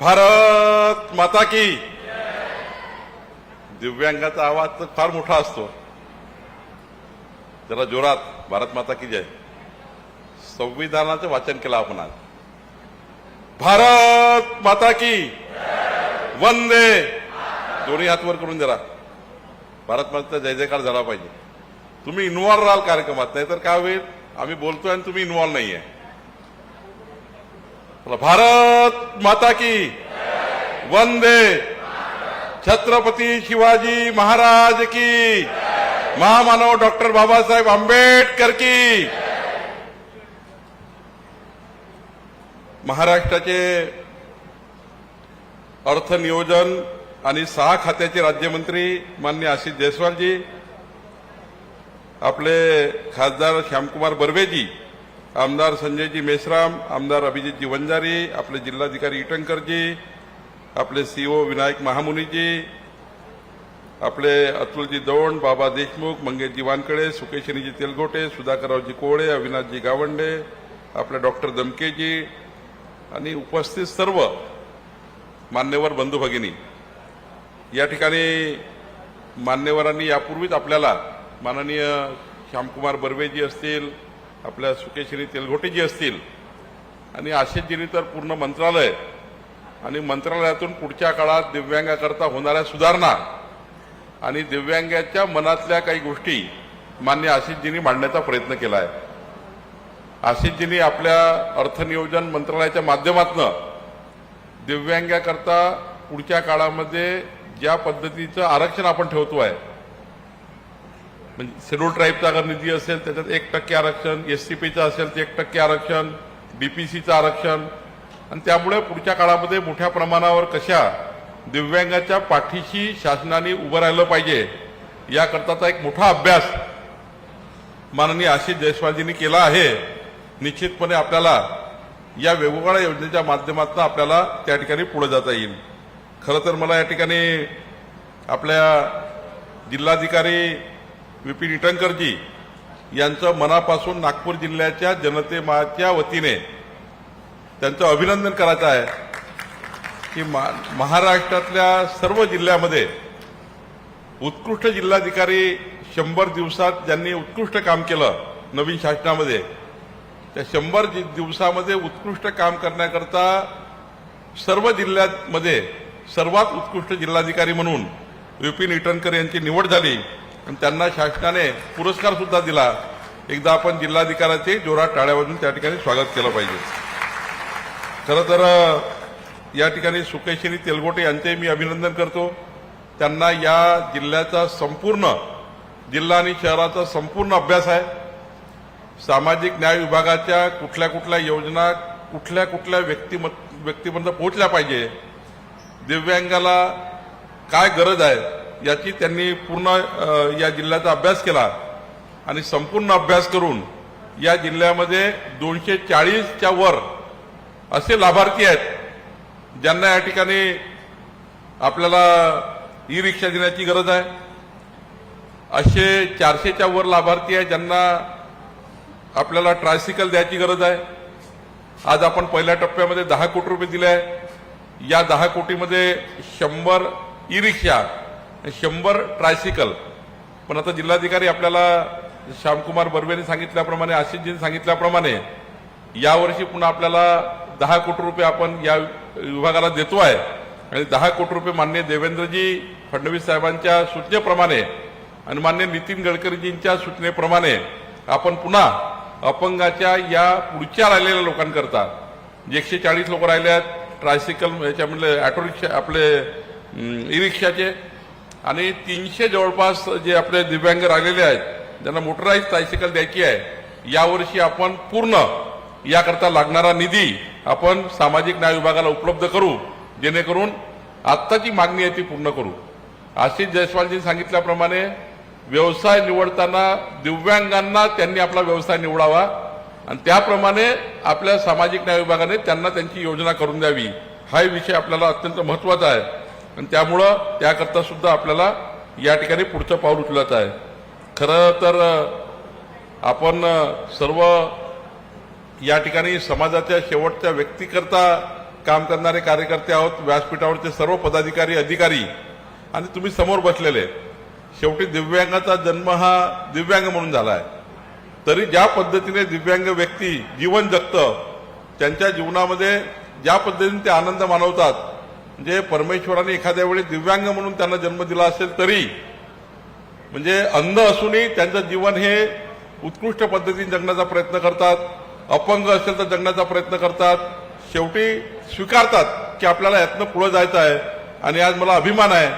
भारत माता की। दिव्यांगाचा आवाज तर फार मोठा असतो. जरा जोरात भारत माता की जय. संविधानाचं वाचन केलं आपण आज. भारत माता की। वंदे. दोन्ही हातवर करून जरा. भारत माता जय जयकार झाला पाहिजे. तुम्ही इन्व्हॉल्व राहाल कार्यक्रमात नाहीतर काय होईल? आम्ही बोलतोय आणि तुम्ही इन्व्हॉल्व नाही आहे भारत माता की वंदे। छत्रपती शिवाजी महाराज की। महामानव डॉक्टर बाबासाहेब आंबेडकर की। महाराष्ट्राचे अर्थनियोजन आणि सहा खात्याचे राज्यमंत्री मान्य आशिष जयस्वालजी आपले खासदार श्यामकुमार बर्वेजी आमदार संजयजी मेश्राम आमदार अभिजितजी वंजारी आपले जिल्हाधिकारी इटंकरजी आपले सीओ विनायक महामुनीजी आपले अतुलजी दौंड बाबा देशमुख मंगेशजी वानकडे सुकेशनीजी तेलगोटे सुधाकररावजी कोळे अविनाशजी गावंडे आपले डॉक्टर दमकेजी आणि उपस्थित सर्व मान्यवर बंधू भगिनी. या ठिकाणी मान्यवरांनी यापूर्वीच आपल्याला माननीय श्यामकुमार बर्वेजी असतील आपल्या सुकेश्री तेलघोटेजी असतील आणि आशिषजींनी तर पूर्ण मंत्रालय आणि मंत्रालयातून पुढच्या काळात दिव्यांगाकरता होणाऱ्या सुधारणा आणि दिव्यांगाच्या मनातल्या काही गोष्टी मान्य आशिषजींनी मांडण्याचा प्रयत्न केला आहे. आशिषजींनी आपल्या अर्थनियोजन मंत्रालयाच्या माध्यमातून दिव्यांगाकरता पुढच्या काळामध्ये ज्या पद्धतीचं आरक्षण आपण ठेवतो आहे म्हणजे शेड्यूल ट्राईबचा अगर निधी असेल त्याच्यात एक टक्के आरक्षण एससीपीचं असेल तर एक टक्के आरक्षण बीपीसीचं आरक्षण. आणि त्यामुळे पुढच्या काळामध्ये मोठ्या प्रमाणावर कशा दिव्यांगाच्या पाठीशी शासनाने उभं राहिलं पाहिजे याकरताचा एक मोठा अभ्यास माननीय आशिष जयस्वालजींनी केला आहे. निश्चितपणे आपल्याला या वेगवेगळ्या योजनेच्या माध्यमातून आपल्याला त्या ठिकाणी पुढे जाता येईल. खरं तर मला या ठिकाणी आपल्या जिल्हाधिकारी विपिन इटनकरजी यांचं मनापासून नागपूर जिल्ह्याच्या जनतेच्या वतीने त्यांचं अभिनंदन करायचं आहे की मा- महाराष्ट्रातल्या सर्व जिल्ह्यामध्ये उत्कृष्ट जिल्हाधिकारी शंभर दिवसात ज्यांनी उत्कृष्ट काम केलं नवीन शासनामध्ये त्या शंभर दि- दिवसामध्ये उत्कृष्ट काम करण्याकरता सर्व जिल्ह्यांमध्ये सर्वात उत्कृष्ट जिल्हाधिकारी म्हणून विपिन इटनकर यांची निवड झाली. आणि त्यांना शासनाने पुरस्कार सुद्धा दिला. एकदा आपण जिल्हाधिकाऱ्याचे जोरात टाळ्या वाजून त्या ठिकाणी स्वागत केलं पाहिजे. खरं तर या ठिकाणी सुकेशिनी तेलगोटे यांचे मी अभिनंदन करतो. त्यांना या जिल्ह्याचा संपूर्ण जिल्हा आणि शहराचा संपूर्ण अभ्यास आहे. सामाजिक न्याय विभागाच्या कुठल्या कुठल्या योजना कुठल्या कुठल्या व्यक्तिमत व्यक्तीपर्यंत पोहोचल्या पाहिजे. दिव्यांगाला काय गरज आहे? याची त्यांनी पूर्ण या जिल्ह्याचा अभ्यास केला आणि संपूर्ण अभ्यास करून या जिल्ह्यामध्ये दोनशे चाळीसच्या वर असे लाभार्थी आहेत ज्यांना या ठिकाणी आपल्याला ई रिक्षा देण्याची गरज आहे. असे चारशेच्या वर लाभार्थी आहे ज्यांना आपल्याला ट्रायसिकल द्यायची गरज आहे. आज आपण पहिल्या टप्प्यामध्ये दहा कोटी रुपये दिले आहे या दहा कोटीमध्ये शंभर ई रिक्षा शंभर ट्रायसिकल पण आता जिल्हाधिकारी आपल्याला श्यामकुमार बर्वेने सांगितल्याप्रमाणे आशिषजींनी सांगितल्याप्रमाणे यावर्षी पुन्हा आपल्याला दहा कोटी रुपये आपण या विभागाला देतो आहे. आणि दहा कोटी रुपये मान्य देवेंद्रजी फडणवीस साहेबांच्या सूचनेप्रमाणे आणि मान्य नितीन गडकरीजींच्या सूचनेप्रमाणे आपण पुन्हा अपंगाच्या या पुढच्या राहिलेल्या लोकांकरता जे एकशे चाळीस लोक राहिले आहेत ट्रायसिकल याच्या ऑटो रिक्षा आपले ई रिक्षाचे आणि तीनशे जवळपास जे आपले दिव्यांग राहिलेले आहेत ज्यांना मोटराईज ट्रायसिकल द्यायची आहे यावर्षी आपण पूर्ण याकरता लागणारा निधी आपण सामाजिक न्याय विभागाला उपलब्ध करू जेणेकरून आत्ताची मागणी आहे ती पूर्ण करू. आशिष जयस्वालजी सांगितल्याप्रमाणे व्यवसाय निवडताना दिव्यांगांना त्यांनी आपला व्यवसाय निवडावा आणि त्याप्रमाणे आपल्या सामाजिक न्याय विभागाने त्यांना त्यांची योजना करून द्यावी. हा विषय आपल्याला अत्यंत महत्त्वाचा आहे. आणि त्यामुळं त्याकरता सुद्धा आपल्याला या ठिकाणी पुढचं पाऊल उचलायचं आहे खरं तर आपण सर्व या ठिकाणी समाजाच्या शेवटच्या व्यक्तीकरता काम करणारे कार्यकर्ते आहोत व्यासपीठावरचे सर्व पदाधिकारी अधिकारी आणि तुम्ही समोर बसलेले आहेत. शेवटी दिव्यांगाचा जन्म हा दिव्यांग म्हणून झाला आहे तरी ज्या पद्धतीने दिव्यांग व्यक्ती जीवन जगतं त्यांच्या जीवनामध्ये ज्या पद्धतीने ते आनंद मानवतात म्हणजे परमेश्वराने एखाद्या वेळी दिव्यांग म्हणून त्यांना जन्म दिला असेल तरी म्हणजे अंध असूनही त्यांचं जीवन हे उत्कृष्ट पद्धतीने जगण्याचा प्रयत्न करतात अपंग असेल तर जगण्याचा प्रयत्न करतात शेवटी स्वीकारतात की आपल्याला यातनं पुढे जायचं आहे. आणि आज मला अभिमान आहे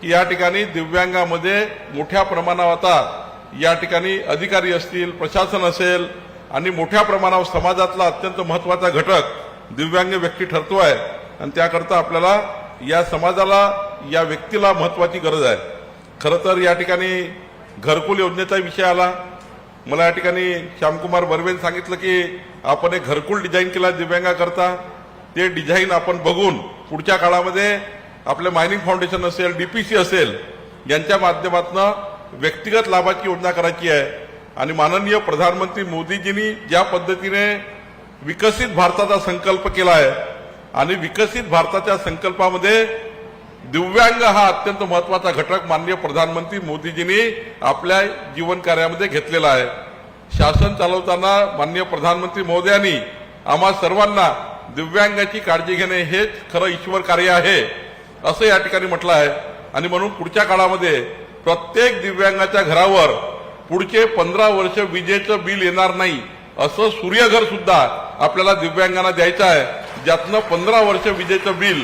की या ठिकाणी दिव्यांगामध्ये मोठ्या प्रमाणावर आता या ठिकाणी अधिकारी असतील प्रशासन असेल आणि मोठ्या प्रमाणावर समाजातला अत्यंत महत्त्वाचा घटक दिव्यांग व्यक्ती ठरतो आहे आणि त्याकरता आपल्याला या समाजाला या व्यक्तीला महत्वाची गरज आहे. खरं तर या ठिकाणी घरकुल योजनेचा विषय आला. मला या ठिकाणी श्यामकुमार बर्वेन सांगितलं की आपण एक घरकुल डिझाईन केला दिव्यांगाकरता ते डिझाईन आपण बघून पुढच्या काळामध्ये आपले मायनिंग फाउंडेशन असेल डीपीसी असेल यांच्या माध्यमातून व्यक्तिगत लाभाची योजना करायची आहे. आणि माननीय प्रधानमंत्री मोदीजींनी ज्या पद्धतीने विकसित भारताचा संकल्प केला आहे आणि विकसित भारताच्या संकल्पामध्ये दिव्यांग हा अत्यंत महत्त्वाचा घटक माननीय प्रधानमंत्री मोदीजींनी आपल्या जीवन कार्यामध्ये घेतलेला आहे. शासन चालवताना माननीय प्रधानमंत्री मोदयांनी आम्हा सर्वांना दिव्यांगाची काळजी घेणे हेच खरं ईश्वर कार्य आहे असं या ठिकाणी म्हटलं आहे. आणि म्हणून पुढच्या काळामध्ये प्रत्येक दिव्यांगाच्या घरावर पुढचे पंधरा वर्ष विजेचं बिल येणार नाही असं सूर्यघर सुद्धा आपल्याला दिव्यांगांना द्यायचं आहे. ज्यातनं पंधरा वर्ष विजेचं बिल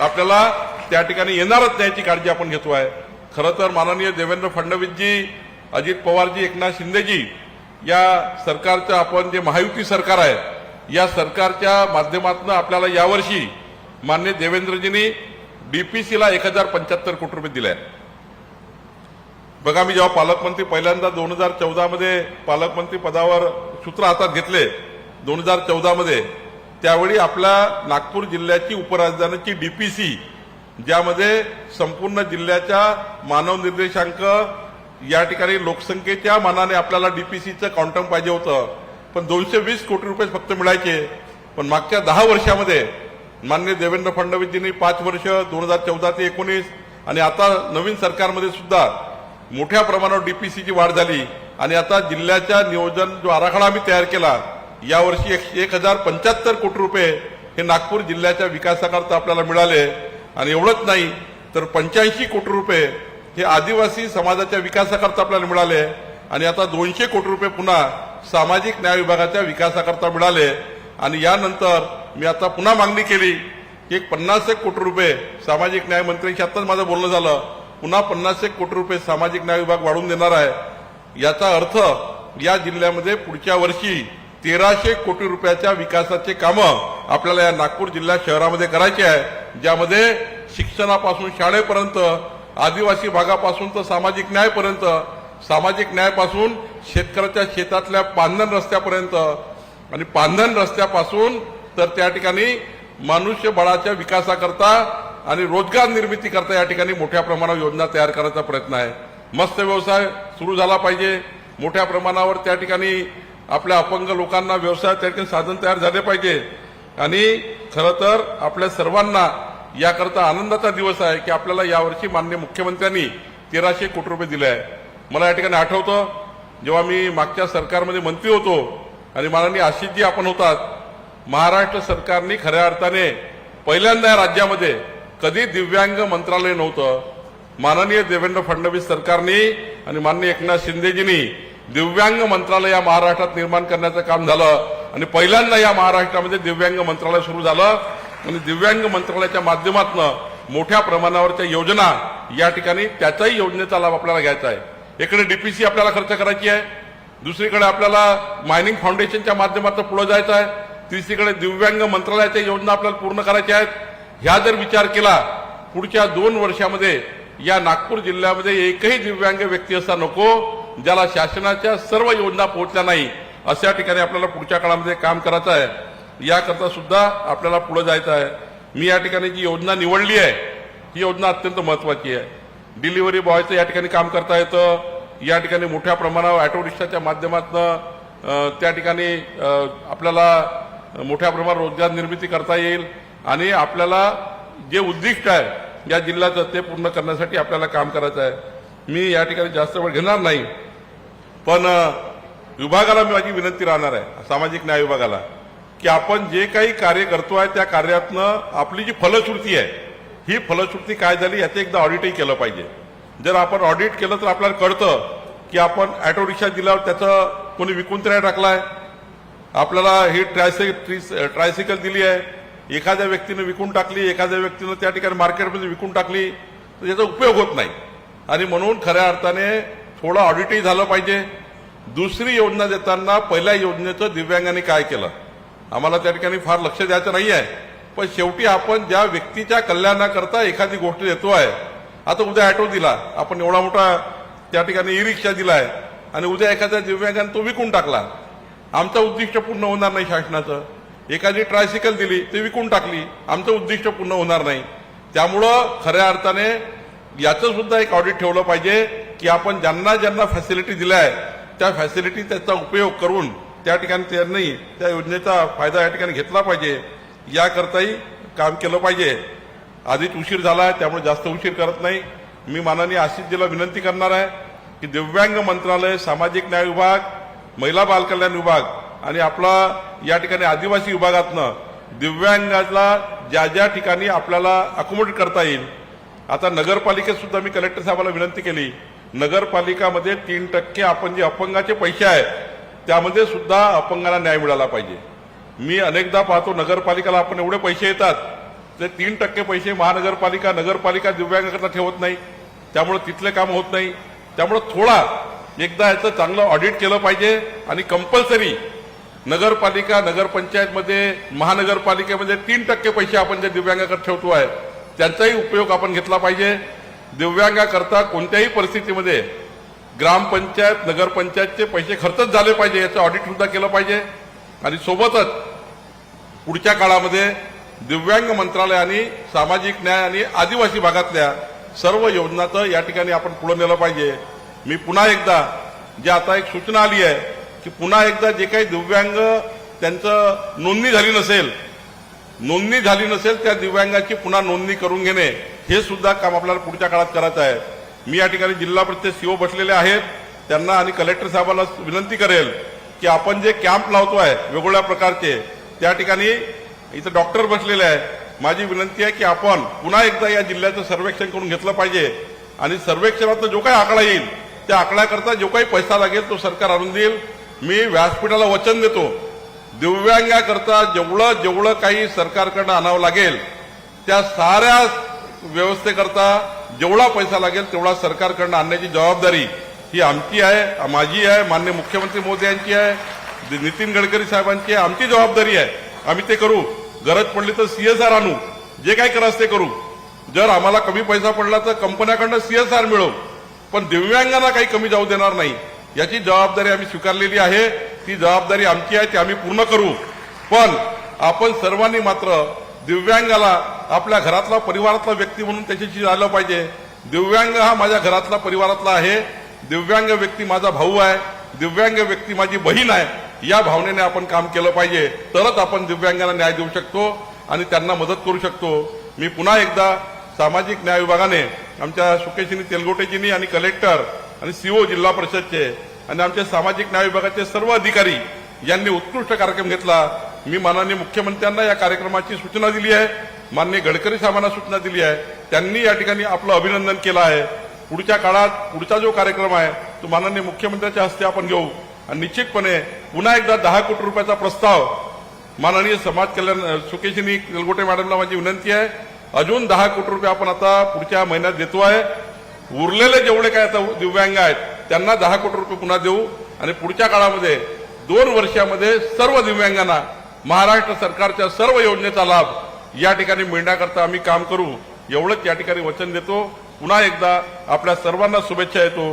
आपल्याला त्या ठिकाणी येणारच नाही याची काळजी आपण घेतो आहे. खरं तर माननीय देवेंद्र फडणवीसजी अजित पवारजी एकनाथ शिंदेजी या सरकारचं आपण जे महायुती सरकार आहे या सरकारच्या माध्यमातून आपल्याला यावर्षी मान्य देवेंद्रजींनी डीपीसीला एक हजार पंच्याहत्तर कोटी रुपये दिले बघा मी जेव्हा पालकमंत्री पहिल्यांदा दोन हजार चौदामध्ये पालकमंत्री पदावर सूत्र हातात घेतले दोन हजार चौदामध्ये त्यावेळी आपल्या नागपूर जिल्ह्याची उपराजधानीची डीपीसी ज्यामध्ये संपूर्ण जिल्ह्याच्या मानव निर्देशांक या ठिकाणी लोकसंख्येच्या मानाने आपल्याला डीपीसीचं काउंटम पाहिजे होतं. पण दोनशे वीस कोटी रुपये फक्त मिळायचे. पण मागच्या दहा वर्षामध्ये मान्य देवेंद्र फडणवीसजींनी पाच वर्ष दोन हजार चौदा ते एकोणीस आणि आता नवीन सरकारमध्ये सुद्धा मोठ्या प्रमाणावर डीपीसीची वाढ झाली. आणि आता जिल्ह्याच्या नियोजन जो आराखडा आम्ही तयार केला यावर्षी एक- एक हजार पंच्याहत्तर कोटी रुपये हे नागपूर जिल्ह्याच्या विकासाकरता आपल्याला मिळाले. आणि एवढंच नाही तर पंच्याऐंशी कोटी रुपये हे आदिवासी समाजाच्या विकासाकरता आपल्याला मिळाले. आणि आता दोनशे कोटी रुपये पुन्हा सामाजिक न्याय विभागाच्या विकासाकरता मिळाले. आणि यानंतर मी आता पुन्हा मागणी केली की एक पन्नास एक कोटी रुपये सामाजिक न्याय मंत्र्यांशी आताच माझं बोलणं झालं. पुन्हा पन्नास एक कोटी रुपये सामाजिक न्याय विभाग वाढवून देणार आहे. याचा अर्थ या जिल्ह्यामध्ये पुढच्या वर्षी तेराशे कोटी रुपयाच्या विकासाचे कामं आपल्याला या नागपूर जिल्ह्या शहरामध्ये करायचे आहे. ज्यामध्ये शिक्षणापासून शाळेपर्यंत आदिवासी भागापासून तर सामाजिक न्यायपर्यंत सामाजिक न्यायापासून शेतकऱ्याच्या शेतातल्या पांधन रस्त्यापर्यंत आणि पांधन रस्त्यापासून तर त्या ठिकाणी मनुष्यबळाच्या विकासाकरता आणि रोजगार निर्मिती करता या ठिकाणी मोठ्या प्रमाणावर योजना तयार करायचा प्रयत्न आहे. मत्स्य व्यवसाय सुरू झाला पाहिजे. मोठ्या प्रमाणावर त्या ठिकाणी आपल्या अपंग लोकांना व्यवसाय त्या ठिकाणी साधन तयार झाले पाहिजे. आणि खरं तर आपल्या सर्वांना याकरता आनंदाचा दिवस आहे की आपल्याला यावर्षी मान्य मुख्यमंत्र्यांनी तेराशे कोटी रुपये दिले आहे. मला या ठिकाणी आठवतं जेव्हा मी मागच्या सरकारमध्ये मंत्री होतो आणि माननीय आशिषजी आपण होतात महाराष्ट्र सरकारने खऱ्या अर्थाने पहिल्यांदा या राज्यामध्ये कधी दिव्यांग मंत्रालय नव्हतं. माननीय देवेंद्र फडणवीस सरकारने आणि माननीय एकनाथ शिंदेजींनी दिव्यांग मंत्रालय या महाराष्ट्रात निर्माण करण्याचं काम झालं. आणि पहिल्यांदा या महाराष्ट्रामध्ये दिव्यांग मंत्रालय सुरू झालं. आणि दिव्यांग मंत्रालयाच्या माध्यमातून मोठ्या प्रमाणावरच्या योजना या ठिकाणी त्याचाही योजनेचा लाभ आपल्याला घ्यायचा आहे. इकडे डीपीसी आपल्याला खर्च करायची आहे. दुसरीकडे आपल्याला मायनिंग फाउंडेशनच्या माध्यमातून पुढे जायचं आहे. तिसरीकडे दिव्यांग मंत्रालयाच्या योजना आपल्याला पूर्ण करायच्या आहेत. ह्या जर विचार केला पुढच्या दोन वर्षामध्ये या नागपूर जिल्ह्यामध्ये एकही दिव्यांग व्यक्ती असा नको ज्याला शासनाच्या सर्व योजना पोहोचल्या नाही अशा ठिकाणी आपल्याला पुढच्या काळामध्ये काम करायचं आहे. याकरता सुद्धा आपल्याला पुढे जायचं आहे. मी या ठिकाणी जी योजना निवडली आहे ही योजना अत्यंत महत्वाची आहे. डिलिव्हरी बॉयचं या ठिकाणी काम करता येतं. या ठिकाणी मोठ्या प्रमाणावर ऑटो रिक्षाच्या माध्यमातून त्या ठिकाणी आपल्याला मोठ्या प्रमाणात रोजगार निर्मिती करता येईल. आणि आपल्याला जे उद्दिष्ट आहे या जिल्ह्याचं ते पूर्ण करण्यासाठी आपल्याला काम करायचं आहे. मी या ठिकाणी जास्त वेळ घेणार नाही. पण विभागाला मी माझी विनंती राहणार आहे सामाजिक न्याय विभागाला की आपण जे काही कार्य करतोय त्या कार्यातनं आपली जी फलश्रुती आहे ही फलश्रुती काय झाली याचं एकदा ऑडिटही केलं पाहिजे. जर आपण ऑडिट केलं तर आपल्याला कळतं की आपण ऑटो रिक्षा दिल्यावर त्याचं कोणी विकून तर नाही टाकलाय. आपल्याला ही ट्रायसे ट्रायसिकल दिली आहे. एखाद्या व्यक्तीनं विकून टाकली एखाद्या व्यक्तीनं त्या ठिकाणी मार्केटमध्ये विकून टाकली तर त्याचा उपयोग होत नाही. आणि म्हणून खऱ्या अर्थाने थोडं ऑडिटही झालं पाहिजे. दुसरी योजना देताना पहिल्या योजनेचं दिव्यांगांनी काय केलं? आम्हाला त्या ठिकाणी फार लक्ष द्यायचं नाही आहे. पण शेवटी आपण ज्या व्यक्तीच्या कल्याणाकरता एखादी गोष्ट देतो आहे आता उद्या ऑटो दिला आपण एवढा मोठा त्या ठिकाणी ई रिक्षा दिला आहे आणि उद्या एखाद्या दिव्यांगाने तो विकून टाकला आमचं उद्दिष्ट पूर्ण होणार नाही शासनाचं. एखादी ट्रायसिकल दिली ते विकून टाकली आमचं उद्दिष्ट पूर्ण होणार नाही. त्यामुळं खऱ्या अर्थाने याचं सुद्धा एक ऑडिट ठेवलं पाहिजे की आपण ज्यांना ज्यांना फॅसिलिटी दिल्या आहे त्या फॅसिलिटी त्याचा उपयोग करून त्या ठिकाणी त्यांनी त्या योजनेचा फायदा या ठिकाणी घेतला पाहिजे. याकरताही काम केलं पाहिजे. आधीच उशीर झाला आहे त्यामुळे जास्त उशीर करत नाही. मी माननीय आशिषजीला विनंती करणार आहे की दिव्यांग मंत्रालय सामाजिक न्याय विभाग महिला बालकल्याण विभाग आणि आपला या ठिकाणी आदिवासी विभागातनं दिव्यांगाला ज्या ज्या ठिकाणी आपल्याला अकोमोडेट करता येईल आता नगरपालिकेत सुद्धा मी कलेक्टर साहेबाला विनंती केली नगरपालिकामध्ये तीन टक्के आपण जे अपंगाचे पैसे आहेत त्यामध्ये सुद्धा अपंगाला न्याय मिळाला पाहिजे. मी अनेकदा पाहतो नगरपालिकाला आपण एवढे पैसे येतात ते तीन टक्के पैसे महानगरपालिका नगरपालिका दिव्यांगाकरता ठेवत नाही. त्यामुळे तिथले काम होत नाही. त्यामुळे थोडा एकदा याचं चांगलं ऑडिट केलं पाहिजे आणि कंपल्सरी नगरपालिका नगरपंचायतमध्ये महानगरपालिकेमध्ये तीन टक्के पैसे आपण जे दिव्यांगाकडे ठेवतो आहे त्यांचाही उपयोग आपण घेतला पाहिजे. दिव्यांगाकरता कोणत्याही परिस्थितीमध्ये ग्रामपंचायत नगरपंचायतचे पैसे खर्चच झाले पाहिजे याचं ऑडिट सुद्धा केलं पाहिजे. आणि सोबतच पुढच्या काळामध्ये दिव्यांग मंत्रालयाने सामाजिक न्याय आणि आदिवासी भागातल्या सर्व योजनाचं या ठिकाणी आपण पुढे नेलं पाहिजे. मी पुन्हा एकदा जे आता एक सूचना आली आहे की पुन्हा एकदा जे काही दिव्यांग त्यांचं नोंदणी झाली नसेल नोंदणी झाली नसेल त्या दिव्यांगाची पुन्हा नोंदणी करून घेणे हे सुद्धा काम आपल्याला पुढच्या काळात करायचं आहे. मी या ठिकाणी जिल्हा परिषद सीओ बसलेले आहेत. त्यांना आणि कलेक्टर साहेबांना विनंती करेल की आपण जे कॅम्प लावतोय वेगवेगळ्या प्रकारचे त्या ठिकाणी इथं डॉक्टर बसलेले आहेत. माझी विनंती आहे की आपण पुन्हा एकदा या जिल्ह्याचं सर्वेक्षण करून घेतलं पाहिजे आणि सर्वेक्षणाचा जो काही आकडा येईल त्या आकड्याकरता जो काही पैसा लागेल तो सरकार आणून देईल. मी व्यासपीठाला वचन देतो. दिव्यांगाकरता जेवढं जेवढं काही सरकारकडनं आणावं लागेल त्या साऱ्या व्यवस्थेकरता जेवढा पैसा लागेल तेवढा सरकारकडनं आणण्याची जबाबदारी ही आमची आहे माझी आहे मान्य मुख्यमंत्री मोदी यांची आहे नितीन गडकरी साहेबांची आहे आमची जबाबदारी आहे. आम्ही ते करू. गरज पडली तर सीएसआर आणू. जे काय करायचं ते करू. जर आम्हाला कमी पैसा पडला तर कंपन्याकडनं सीएसआर मिळवू पण दिव्यांगांना काही कमी जाऊ देणार नाही. याची जबाबदारी आम्ही स्वीकारलेली आहे. ती जबाबदारी आमची आहे ती आम्ही पूर्ण करू. पण आपण सर्वांनी मात्र दिव्यांगाला आपल्या घरातला परिवारातला व्यक्ती म्हणून त्याच्याशी आलं पाहिजे. दिव्यांग हा माझ्या घरातला परिवारातला आहे. दिव्यांग व्यक्ती माझा भाऊ आहे. दिव्यांग व्यक्ती माझी बहीण आहे. या भावनेने आपण काम केलं पाहिजे. तरच आपण दिव्यांगांना न्याय देऊ शकतो आणि त्यांना मदत करू शकतो. मी पुन्हा एकदा सामाजिक न्याय विभागाने आमच्या सुकेशिनी तेलगोटेजींनी आणि कलेक्टर आणि सीओ जिल्हा परिषदचे आणि आमच्या सामाजिक न्याय विभागाचे सर्व अधिकारी यांनी उत्कृष्ट कार्यक्रम घेतला. मी माननीय मुख्यमंत्र्यांना या कार्यक्रमाची सूचना दिली आहे. माननीय गडकरी साहेबांना सूचना दिली आहे. त्यांनी या ठिकाणी आपलं अभिनंदन केलं आहे. पुढच्या काळात पुढचा जो कार्यक्रम आहे तो माननीय मुख्यमंत्र्यांच्या हस्ते आपण घेऊ. आणि निश्चितपणे पुन्हा एकदा दहा कोटी रुपयाचा प्रस्ताव माननीय समाज कल्याण सुकेशिनी तेलगोटे मॅडमला माझी विनंती आहे. अजून दहा कोटी रुपये आपण आता पुढच्या महिन्यात देतो आहे. उरलेले जेवढे काय आता दिव्यांग आहेत त्यांना दहा कोटी रुपये पुन्हा देऊ आणि पुढच्या काळामध्ये दोन वर्षामध्ये सर्व दिव्यांगांना महाराष्ट्र सरकारच्या सर्व योजनेचा लाभ या ठिकाणी मिळण्याकरता आम्ही काम करू. एवढंच या ठिकाणी वचन देतो. पुन्हा एकदा आपल्या सर्वांना शुभेच्छा येतो.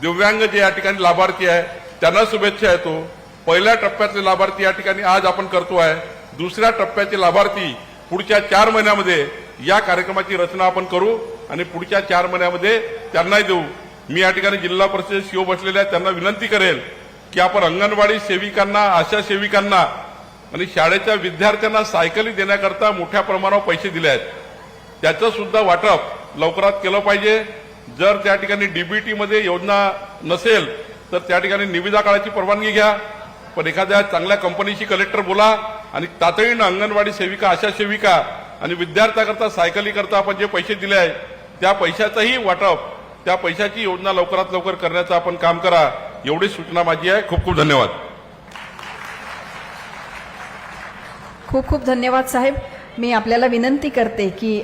दिव्यांग जे या ठिकाणी लाभार्थी आहे त्यांना शुभेच्छा येतो. पहिल्या टप्प्यातले लाभार्थी या ठिकाणी आज आपण करतो आहे. दुसऱ्या टप्प्याचे लाभार्थी पुढच्या चार महिन्यामध्ये या कार्यक्रमाची रचना आपण करू. आणि पुढच्या चार महिन्यामध्ये त्यांनाही देऊ. मी या ठिकाणी जिल्हा परिषद शिव बसलेले आहेत त्यांना विनंती करेल की आपण अंगणवाडी सेविकांना आशा सेविकांना आणि शाळेच्या विद्यार्थ्यांना सायकली देण्याकरता मोठ्या प्रमाणावर पैसे दिले आहेत. त्याचं सुद्धा वाटप लवकरात केलं पाहिजे. जर त्या ठिकाणी डीबीटीमध्ये योजना नसेल तर त्या ठिकाणी निविदा काळाची परवानगी घ्या. पण एखाद्या चांगल्या कंपनीशी कलेक्टर बोला आणि तातडीनं अंगणवाडी सेविका आशा सेविका आणि विद्यार्थ्याकरता सायकली करता आपण जे पैसे दिले आहे त्या पैशाचंही वाटप त्या पैशाची योजना लवकरात लवकर करण्याचं आपण काम करा एवढी सूचना माझी आहे. खूप खूप धन्यवाद. खूप खूप धन्यवाद साहेब. मी आपल्याला विनंती करते की